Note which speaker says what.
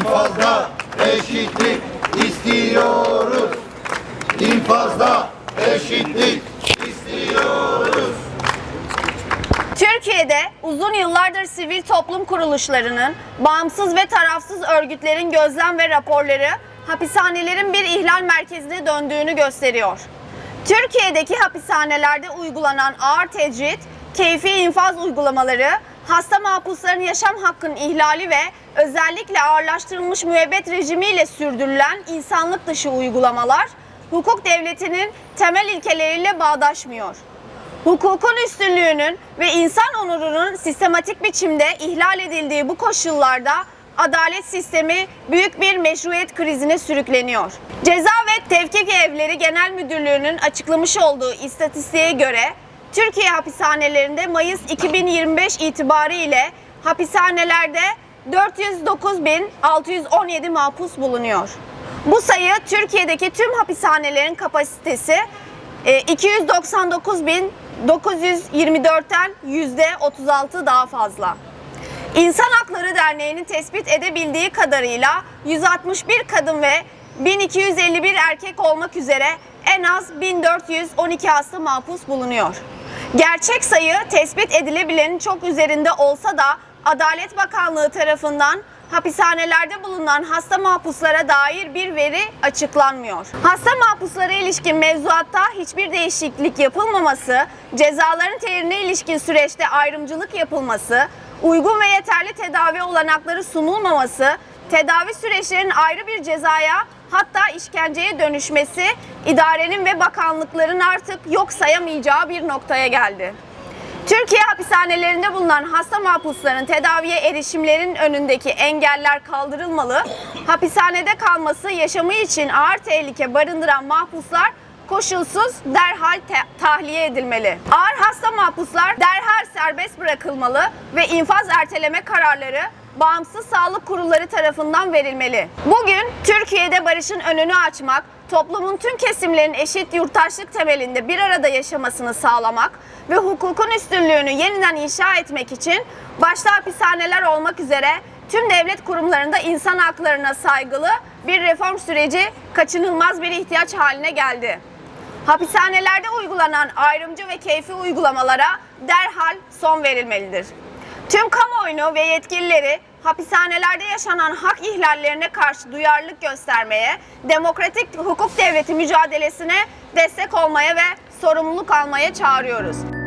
Speaker 1: infazda eşitlik istiyoruz. İnfazda eşitlik istiyoruz.
Speaker 2: Türkiye'de uzun yıllardır sivil toplum kuruluşlarının, bağımsız ve tarafsız örgütlerin gözlem ve raporları hapishanelerin bir ihlal merkezine döndüğünü gösteriyor. Türkiye'deki hapishanelerde uygulanan ağır tecrit, keyfi infaz uygulamaları, hasta mahpusların yaşam hakkının ihlali ve özellikle ağırlaştırılmış müebbet rejimiyle sürdürülen insanlık dışı uygulamalar, hukuk devletinin temel ilkeleriyle bağdaşmıyor. Hukukun üstünlüğünün ve insan onurunun sistematik biçimde ihlal edildiği bu koşullarda adalet sistemi büyük bir meşruiyet krizine sürükleniyor. Ceza ve Tevkif Evleri Genel Müdürlüğü'nün açıklamış olduğu istatistiğe göre Türkiye hapishanelerinde Mayıs 2025 itibariyle hapishanelerde 409.617 mahpus bulunuyor. Bu sayı Türkiye'deki tüm hapishanelerin kapasitesi e, 299.924'ten %36 daha fazla. İnsan Hakları Derneği'nin tespit edebildiği kadarıyla 161 kadın ve 1251 erkek olmak üzere en az 1412 hasta mahpus bulunuyor. Gerçek sayı tespit edilebilenin çok üzerinde olsa da Adalet Bakanlığı tarafından hapishanelerde bulunan hasta mahpuslara dair bir veri açıklanmıyor. Hasta mahpuslara ilişkin mevzuatta hiçbir değişiklik yapılmaması, cezaların teyrine ilişkin süreçte ayrımcılık yapılması, uygun ve yeterli tedavi olanakları sunulmaması, tedavi süreçlerinin ayrı bir cezaya hatta işkenceye dönüşmesi idarenin ve bakanlıkların artık yok sayamayacağı bir noktaya geldi. Türkiye hapishanelerinde bulunan hasta mahpusların tedaviye erişimlerin önündeki engeller kaldırılmalı, hapishanede kalması yaşamı için ağır tehlike barındıran mahpuslar koşulsuz derhal tahliye edilmeli. Ağır hasta mahpuslar derhal serbest bırakılmalı ve infaz erteleme kararları bağımsız sağlık kurulları tarafından verilmeli. Bugün Türkiye'de barışın önünü açmak, toplumun tüm kesimlerin eşit yurttaşlık temelinde bir arada yaşamasını sağlamak ve hukukun üstünlüğünü yeniden inşa etmek için başta hapishaneler olmak üzere tüm devlet kurumlarında insan haklarına saygılı bir reform süreci kaçınılmaz bir ihtiyaç haline geldi. Hapishanelerde uygulanan ayrımcı ve keyfi uygulamalara derhal son verilmelidir. Tüm kamuoyunu ve yetkilileri hapishanelerde yaşanan hak ihlallerine karşı duyarlılık göstermeye, demokratik hukuk devleti mücadelesine destek olmaya ve sorumluluk almaya çağırıyoruz.